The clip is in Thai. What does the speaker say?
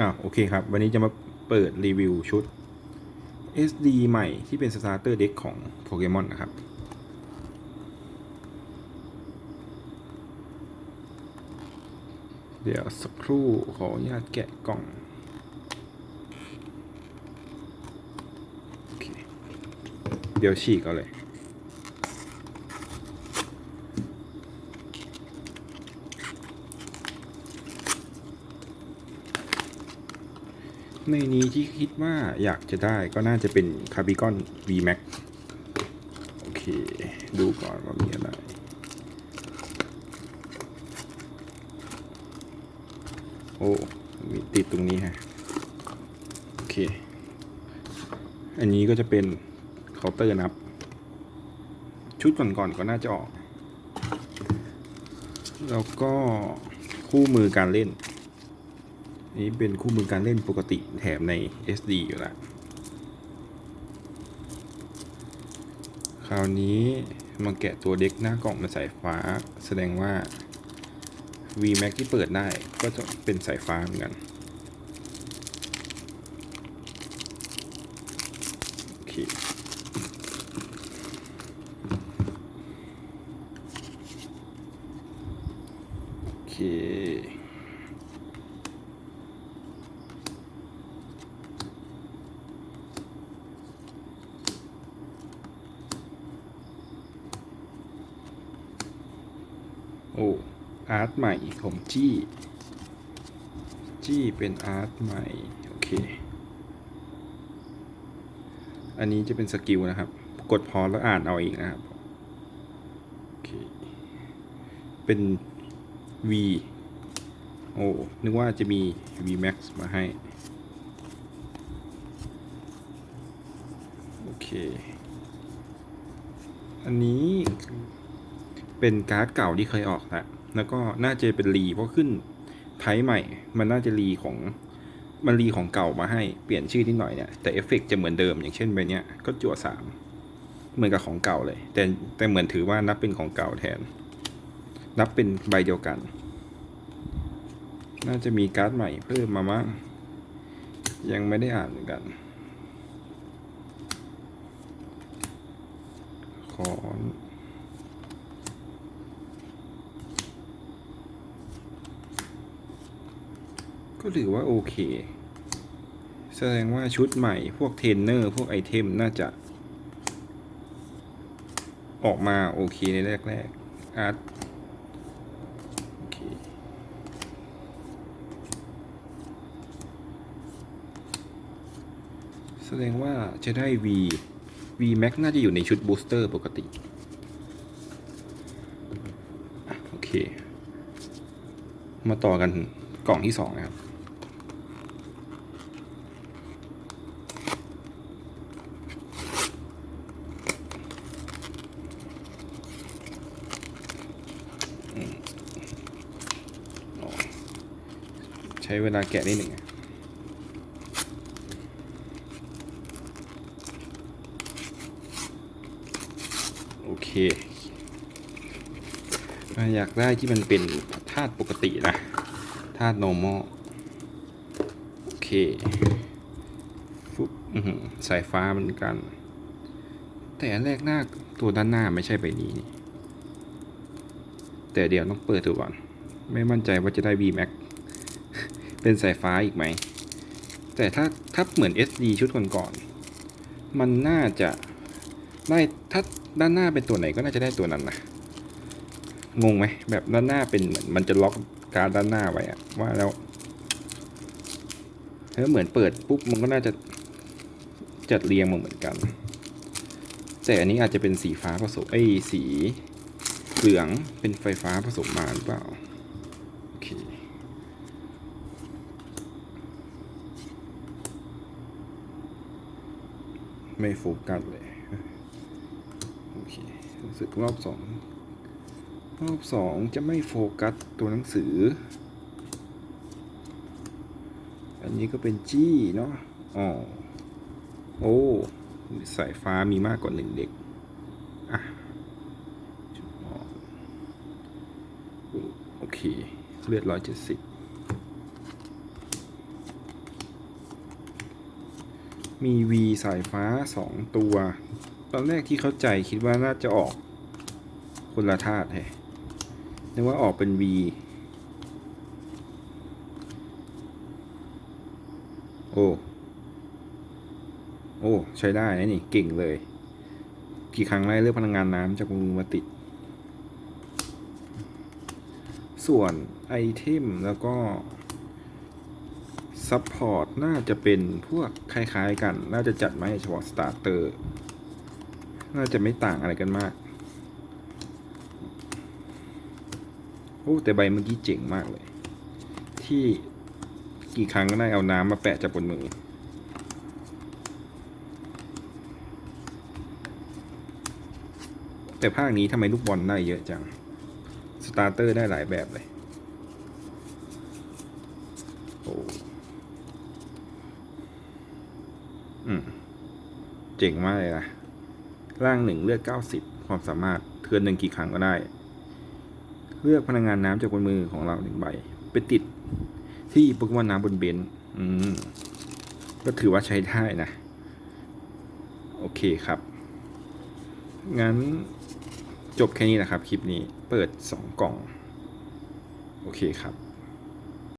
อ่าโอเคครับ วันนี้จะมาเปิดรีวิวชุด SD ใหม่ที่เป็น Starter Deck ของโปเกมอนนะครับ เดี๋ยวสักครู่ขออนุญาตแกะกล่องเคเดี๋ยวฉีกเอาเลย ในนี้ที่คิดว่าอยากจะได้ก็น่าจะเป็นคาร์บิคอน VMAX โอเค ดูก่อนว่ามีอะไร โอ้มีติดตรงนี้ฮะ โอเค อันนี้ก็จะเป็นเคาน์เตอร์นับ ชุดก่อนๆก็น่าจะออก แล้วก็คู่มือการเล่น นี้เป็นคู่มือการเล่นปกติแถมใน SD อยู่ล้วคราวนี้มาแกะตัวเด็กหน้ากล่องเป็นสายฟ้า แสดงว่า VMAX ที่เปิดได้ก็จะเป็นสายฟ้าเหมือนกัน โอเคโอเค อ้อาร์ตใหม่ของจี้ จี้เป็นอาร์ตใหม่ โอเค อันนี้จะเป็นสกิลนะครับ กดพอแล้วอ่านเอาเองนะครับโอเคเป็น V โอ้ นึกว่าจะมี V Max มาให้ โอเค อันนี้ เป็นการ์ดเก่าที่เคยออกแล้วแล้วก็น่าจะเป็นรีเพราะขึ้นไทป์ใหม่ มันน่าจะรีของมันรีของเก่ามาให้เปลี่ยนชื่อนิดหน่อยเนี่ยแต่เอฟเฟกต์จะเหมือนเดิมอย่างเช่นใบเนี้ยก็จั่วสามเหมือนกับของเก่าเลย แต่แต่เหมือนถือว่านับเป็นของเก่าแทน นับเป็นใบเดียวกัน น่าจะมีการ์ดใหม่เพิ่มมามั้งยังไม่ได้อ่านเหมือนกัน ขอ ก็ถือว่าโอเค แสดงว่าชุดใหม่พวกเทรนเนอร์พวกไอเทมน่าจะ ออกมาโอเคในแรกๆอาร์ตโอเคแสดงว่าจะได้ V V Max น่าจะอยู่ในชุดบูสเตอร์ปกติ โอเค มาต่อกัน กล่องที่สองนะครับ ใช้เวลาแกะนิดหนึ่งโอเค อยากได้ที่มันเป็นธาตุปกตินะ ธาตุ normal โอเคฟุบสายฟ้าเหมือนกัน แต่อันแรกหน้าตัวด้านหน้าไม่ใช่ใบนี้นี่แต่เดี๋ยวต้องเปิดดูก่อน ไม่มั่นใจว่าจะได้ VMAX เป็นสายฟ้าอีกไหม แต่ถ้าถ้าเหมือน SD ชุดก่อนๆมันน่าจะได้ถ้าด้านหน้าเป็นตัวไหนก็น่าจะได้ตัวนั้นนะงงไหมแบบด้านหน้าเป็นเหมือนมันจะล็อก การดด้านหน้าไว้อะว่าแล้วถ้าเหมือนเปิดปุ๊บมันก็น่าจะจัดเรียงมาเหมือนกัน แต่อันนี้อาจจะเป็นสีฟ้าผสมไอ้สีเหลืองเป็นไฟฟ้าผสมมาหรือเปล่าโอเคไม่โฟกัสเลยโอเครู้สึกรอบสอง รอบสองจะไม่โฟกัสตัวหนังสือ อันนี้ก็เป็นจี้เนาะอ๋อโอ้สายฟ้ามีมากกว่าหนึ่งเด็ก อะจุดออนโอเค เลือดร้อยเจ็ดสิบมีวีสายฟ้าสองตัว ตอนแรกที่เข้าใจคิดว่าน่าจะออกคนละธาตุแฮะ นึกว่าออกเป็นวีโอ้ โอ้ ใช้ได้นะนี่ เก่งเลย กี่ครั้งไล่เลือกพลังงานน้ำจากมือมาติด ส่วนไอเทมแล้วก็ซัพพอร์ตน่าจะเป็นพวกคล้ายๆกัน น่าจะจัดมาให้เฉพาะสตาร์เตอร์ น่าจะไม่ต่างอะไรกันมาก โอ้แต่ใบเมื่อกี้เจ๋งมากเลย ที่กี่ครั้งก็ได้เอาน้ำมาแปะจากบนมือ แต่ภาคนี้ทำไมลูกบอลได้เยอะจัง สตาร์เตอร์ได้หลายแบบเลย โอ้อืม เจ๋งมากเลยนะร่างหนึ่งเลือดเก้าสิบความสามารถเทือนหนึ่งกี่ครั้งก็ได้ เลือกพลังงานน้ำจากบนมือของเราหนึ่งใบ ไปติดที่โปเกมอนน้ำบนเบนอืมก็ถือว่าใช้ได้นะ โอเคครับ งั้นจบแค่นี้นะครับ คลิปนี้เปิดสองกล่อง โอเคครับ